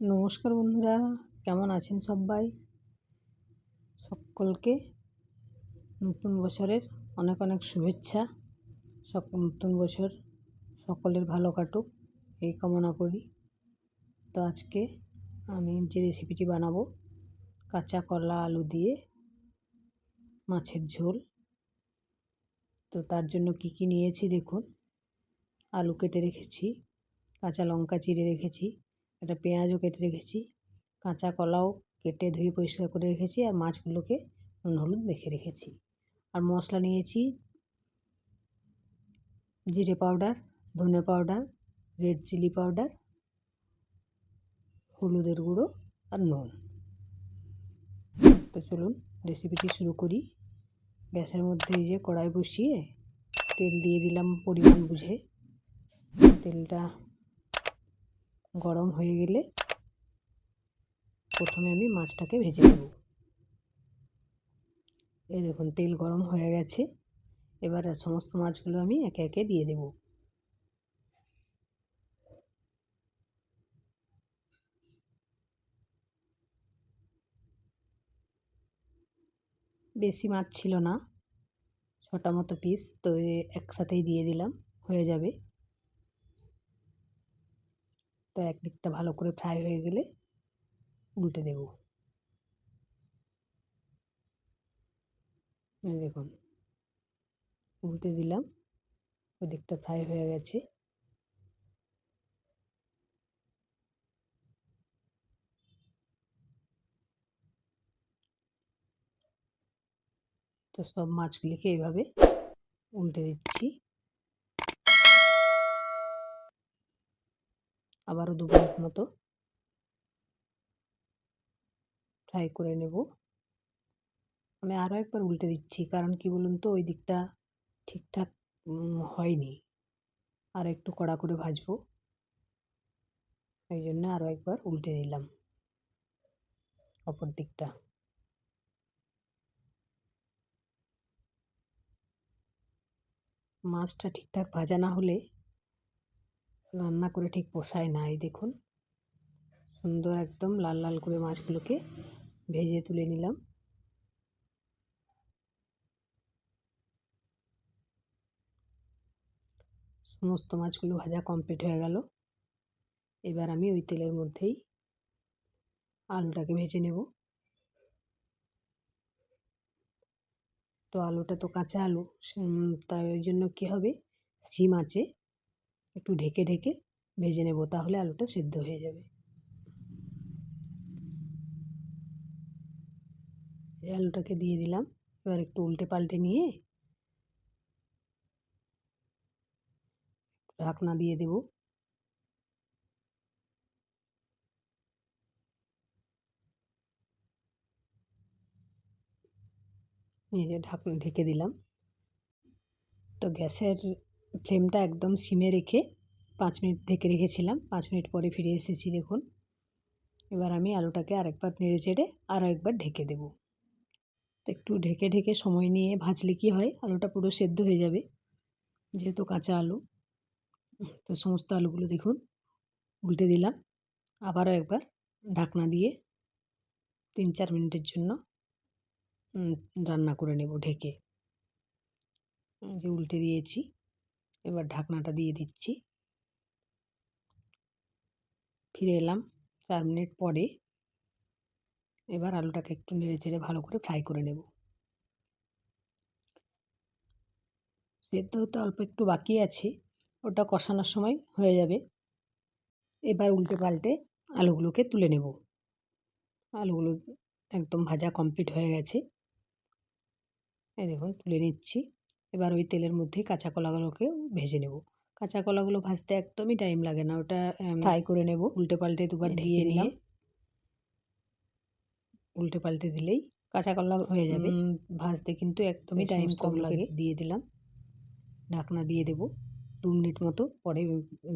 নমস্কার বন্ধুরা, কেমন আছেন সবাই? সকলকে নতুন বছরের অনেক অনেক শুভেচ্ছা। সক, নতুন বছর সকলের ভালো কাটুক, এই কামনা করি। তো আজকে আমি যে রেসিপিটি বানাবো, কাঁচা কলা আলু দিয়ে মাছের ঝোল। তো তার জন্য কি কি নিয়েছি দেখুন। আলু কেটে রেখেছি, কাঁচা লঙ্কা চিড়ে রেখেছি একটা পেঁয়াজও কেটে রেখেছি, কাঁচা কলাও কেটে ধুয়ে পরিষ্কার করে রেখেছি আর মাছগুলোকে নুন, হলুদ মেখে রেখেছি। আর মশলা নিয়েছি জিরে পাউডার, ধনে পাউডার, রেড চিলি পাউডার, হলুদের গুঁড়ো আর নুন। তো চলুন রেসিপিটি শুরু করি। গ্যাসের মধ্যে এই যে কড়াই বসিয়ে তেল দিয়ে দিলাম পরিমাণ বুঝে। তেলটা গরম হয়ে গেলে প্রথমে আমি মাছটাকে ভেজে নেব। এই দেখুন, তেল গরম হয়ে গেছে। এবার সমস্ত মাছগুলো আমি একে একে দিয়ে দেব। বেশি মাছ ছিল না, ছটা মতো পিস তো একসাথেই দিয়ে দিলাম, হয়ে যাবে। তো একদিকটা ভালো করে ফ্রাই হয়ে গেলে উল্টে দেব। দেখুন, উল্টে দিলাম, ওদিকটা ফ্রাই হয়ে গেছে। তো সব মাছগুলিকে এইভাবে উল্টে দিচ্ছি। আবারও দু মিনিট মতো ফ্রাই করে নেব। আমি আরও একবার উল্টে দিচ্ছি, কারণ কি বলুন তো, ওই দিকটা ঠিকঠাক হয়নি। আর একটু কড়া করে ভাজবো। এই জন্য আরও একবার উল্টে নিলাম। অপর দিকটা। মাছটা ঠিকঠাক ভাজা না হলে রান্না করে ঠিক পোষায় না, এই দেখুন। সুন্দর একদম লাল লাল করে মাছগুলোকে ভেজে তুলে নিলাম। সমস্ত মাছগুলো ভাজা কমপ্লিট হয়ে গেল। এবার আমি ওই তেলের মধ্যেই আলুটাকে ভেজে নেব। তো আলুটা তো কাঁচা আলু তাই ওই জন্য কী হবে? সিম আছে। একটু ঢেকে ঢেকে ভেজে নেব, তাহলে আলুটা সেদ্ধ হয়ে যাবে। আলুটাকে দিয়ে দিলাম। এবার একটু উল্টে পাল্টে নিয়ে ঢাকনা দিয়ে দেব। এই যে ঢাকনা ঢেকে দিলাম। তো গ্যাসের ফ্লেমটা একদম সিমে রেখে পাঁচ মিনিট ঢেকে রেখেছিলাম। পাঁচ মিনিট পরে ফিরে এসেছি দেখুন। এবার আমি আলুটাকে আরেকবার নেড়ে চেড়ে আরও একবার ঢেকে দেব। একটু ঢেকে ঢেকে সময় নিয়ে ভাজলে কি হয়? আলুটা পুরো সেদ্ধ হয়ে যাবে, যেহেতু কাঁচা আলু। তো সমস্ত আলুগুলো দেখুন, উল্টে দিলাম। আবারও একবার ঢাকনা দিয়ে তিন চার মিনিটের জন্য রান্না করে নেব ঢেকে। যে উল্টে দিয়েছি। এবার ঢাকনাটা দিয়ে দিচ্ছি। ফিরে এলাম চার মিনিট পরে। এবার আলুটাকে একটু নেড়ে চেড়ে ভালো করে ফ্রাই করে নেব। সেদ্ধ হতে অল্প একটু বাকি আছে, ওটা কষানোর সময় হয়ে যাবে। এবার উল্টে পাল্টে আলুগুলোকে তুলে নেব। আলুগুলো একদম ভাজা কমপ্লিট হয়ে গেছে। এই দেখুন, তুলে নিচ্ছি। এবার ওই তেলের মধ্যেই কাঁচা কলাগুলোকে ভেজে নেব। কাঁচা কলাগুলো ভাজতে একদমই টাইম লাগে না। ওটা ফ্রাই করে নেব। উল্টে পাল্টে দুবার ঢেকে নিয়ে উল্টে পাল্টে দিলেই কাঁচা কলা হয়ে যাবে। ভাজতে কিন্তু একদমই টাইম কম লাগে। দিয়ে দিলাম। ঢাকনা দিয়ে দেব। দু মিনিট মতো পরে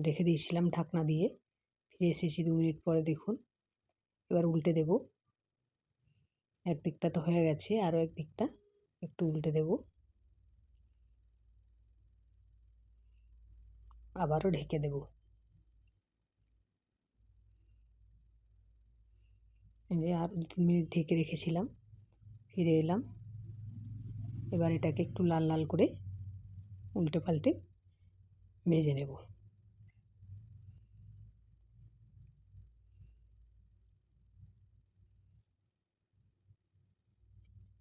রেখে দিয়েছিলাম ঢাকনা দিয়ে। ফিরে এসেছি দু মিনিট পরে দেখুন। এবার উল্টে দেব। একদিকটা তো হয়ে গেছে আরও একদিকটা একটু উল্টে দেব। আবারও ঢেকে দেব। যে আর দু মিনিট ঢেকে রেখেছিলাম, ফিরে এলাম। এবার এটাকে একটু লাল লাল করে উল্টে পাল্টে ভেজে নেব।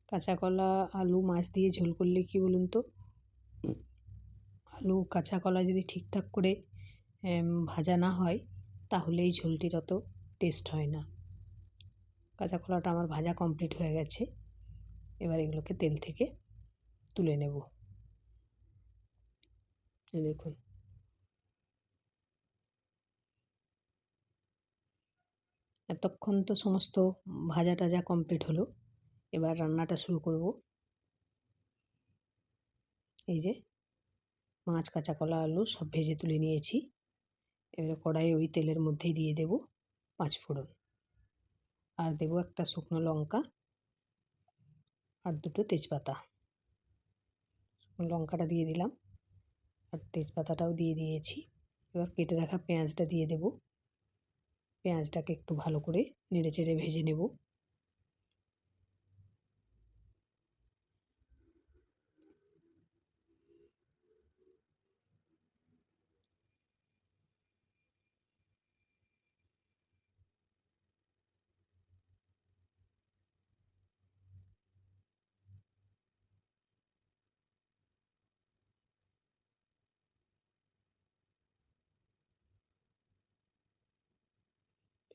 কাঁচা কলা, আলু, মাছ দিয়ে ঝোল করলে কি বলুন তো? আলু কাঁচা কলা যদি ঠিকঠাক করে ভাজা না হয়, তাহলে এই ঝোলটির অত টেস্ট হয় না। কাঁচা কলাটা আমার ভাজা কমপ্লিট হয়ে গেছে। এবার এগুলোকে তেল থেকে তুলে নেব। দেখুন। এতক্ষণ তো সমস্ত ভাজা টাজা কমপ্লিট হলো। এবার রান্নাটা শুরু করব। এই যে মাছ, কাঁচা কলা, আলু সব ভেজে তুলে নিয়েছি। এবারে কড়াইয়ে ওই তেলের মধ্যেই দিয়ে দেব পাঁচ ফোড়ন। আর দেব একটা শুকনো লঙ্কা আর দুটো তেজপাতা। শুকনো লঙ্কাটা দিয়ে দিলাম আর তেজপাতাটাও দিয়ে দিয়েছি। এবার কেটে রাখা পেঁয়াজটা দিয়ে দেব। পেঁয়াজটাকে একটু ভালো করে নেড়ে চেড়ে ভেজে নেব।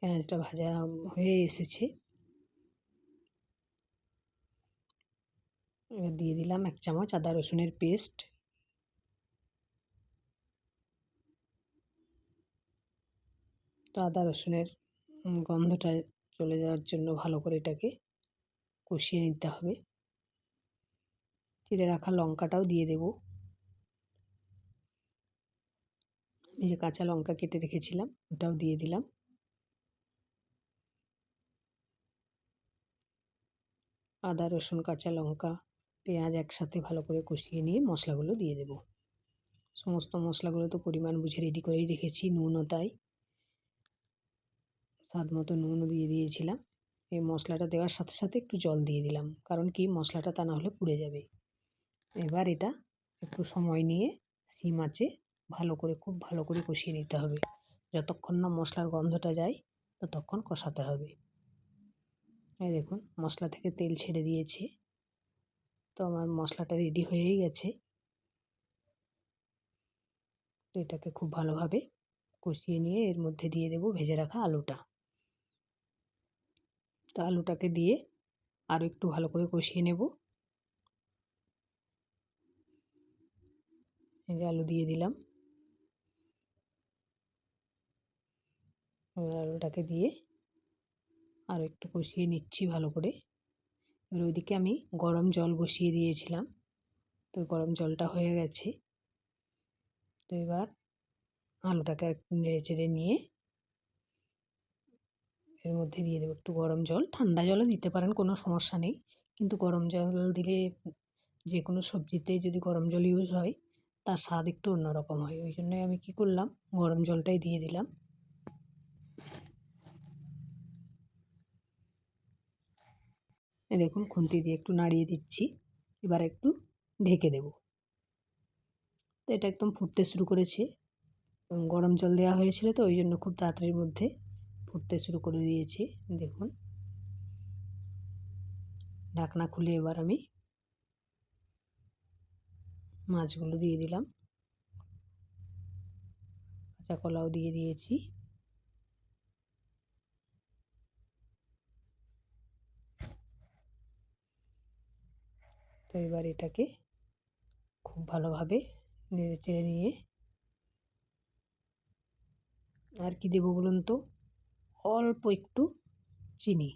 পেঁয়াজটা ভাজা হয়ে এসেছে। এবার দিয়ে দিলাম এক চামচ আদা রসুনের পেস্ট। তো আদা রসুনের গন্ধটা চলে যাওয়ার জন্য ভালো করে এটাকে কষিয়ে নিতে হবে। চিড়ে রাখা লঙ্কাটাও দিয়ে দেব। আমি যে কাঁচা লঙ্কা কেটে রেখেছিলাম, ওটাও দিয়ে দিলাম। আদা, রসুন, কাঁচা লঙ্কা, পেঁয়াজ একসাথে ভালো করে কষিয়ে নিয়ে মশলাগুলো দিয়ে দেব। সমস্ত মশলাগুলো তো পরিমাণ বুঝে রেডি করেই রেখেছি, নুনও তাই। স্বাদ মতো নুনও দিয়ে দিয়েছিলাম। এই মশলাটা দেওয়ার সাথে সাথে একটু জল দিয়ে দিলাম, কারণ কি মশলাটা তা না হলে পুড়ে যাবে। এবার এটা একটু সময় নিয়ে সিম আঁচে ভালো করে, খুব ভালো করে কষিয়ে নিতে হবে। যতক্ষণ না মশলার গন্ধটা যায়, ততক্ষণ কষাতে হবে। এই দেখুন মশলা থেকে তেল ছেড়ে দিয়েছে। তো আমার মশলাটা রেডি হয়েই গেছে। তো এটাকে খুব ভালোভাবে কষিয়ে নিয়ে এর মধ্যে দিয়ে দেব ভেজে রাখা আলুটা। তো আলুটাকে দিয়ে আরও একটু ভালো করে কষিয়ে নেব। এই যে আলু দিয়ে দিলাম। আলুটাকে দিয়ে আর একটু কষিয়ে নিচ্ছি ভালো করে। এবার ওইদিকে আমি গরম জল বসিয়ে দিয়েছিলাম। তো গরম জলটা হয়ে গেছে। তো এবার আলুটাকে একটু নেড়ে চেড়ে নিয়ে এর মধ্যে দিয়ে দেবো একটু গরম জল। ঠান্ডা জলও দিতে পারেন, কোনো সমস্যা নেই। কিন্তু গরম জল দিলে যে কোনো সবজিতে যদি গরম জল ইউজ হয়, তার স্বাদ একটু অন্যরকম হয়। ওই জন্যই আমি কী করলাম, গরম জলটাই দিয়ে দিলাম। দেখুন, খুন্তি দিয়ে একটু নাড়িয়ে দিচ্ছি। এবার একটু ঢেকে দেব। তো এটা একদম ফুটতে শুরু করেছে। গরম জল দেওয়া হয়েছিল তো, ওই জন্য খুব তাড়াতাড়ির মধ্যে ফুটতে শুরু করে দিয়েছে। দেখুন। ঢাকনা খুলে এবার আমি মাছগুলো দিয়ে দিলাম। কাঁচা কলাও দিয়ে দিয়েছি। এবার এটাকে খুব ভালোভাবে নেড়ে চেড়ে নিয়ে আর কি দেবো বলুন তো? অল্প একটু চিনি।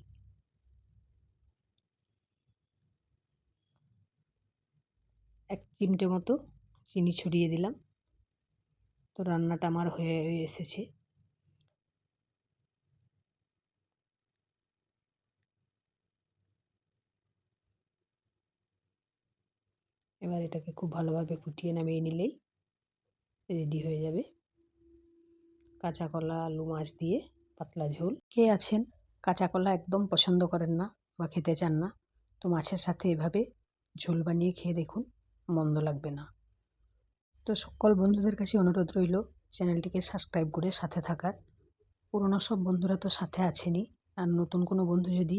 এক চিমটে মতো চিনি ছড়িয়ে দিলাম। তো রান্নাটা আমার হয়ে এসেছে। এবার এটাকে খুব ভালোভাবে ফুটিয়ে নামিয়ে নিলেই রেডি হয়ে যাবে। কাঁচা কলা, আলু, মাছ দিয়ে পাতলা ঝোল। কে আছেন? কাঁচা কলা একদম পছন্দ করেন না বা খেতে চান না, তো মাছের সাথে এভাবে ঝোল বানিয়ে খেয়ে দেখুন, মন্দ লাগবে না। তো সকল বন্ধুদের কাছে অনুরোধ রইল, চ্যানেলটিকে সাবস্ক্রাইব করে সাথে থাকার। পুরনো সব বন্ধুরা তো সাথে আছেনই, আর নতুন কোনো বন্ধু যদি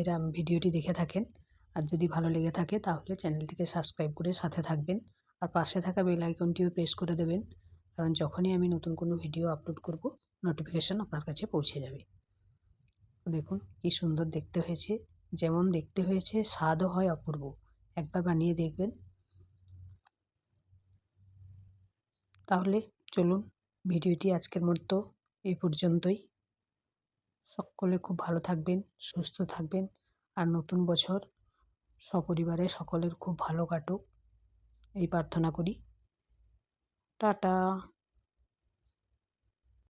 এরা ভিডিওটি দেখে থাকেন আর যদি ভালো লেগে থাকে তাহলে চ্যানেলটিকে সাবস্ক্রাইব করে সাথে থাকবেন আর পাশে থাকা বেল আইকনটিও প্রেস করে দেবেন। কারণ যখনই আমি নতুন কোনো ভিডিও আপলোড করব নোটিফিকেশান আপনার কাছে পৌঁছে যাবে। দেখুন, কি সুন্দর দেখতে হয়েছে। যেমন দেখতে হয়েছে, স্বাদও হয় অপূর্ব। একবার বানিয়ে দেখবেন। তাহলে চলুন, ভিডিওটি আজকের মতো এই পর্যন্তই। সকলে খুব ভালো থাকবেন, সুস্থ থাকবেন। আর নতুন বছর সপরিবারে সকলের খুব ভালো কাটুক। এই প্রার্থনা করি। টাটা।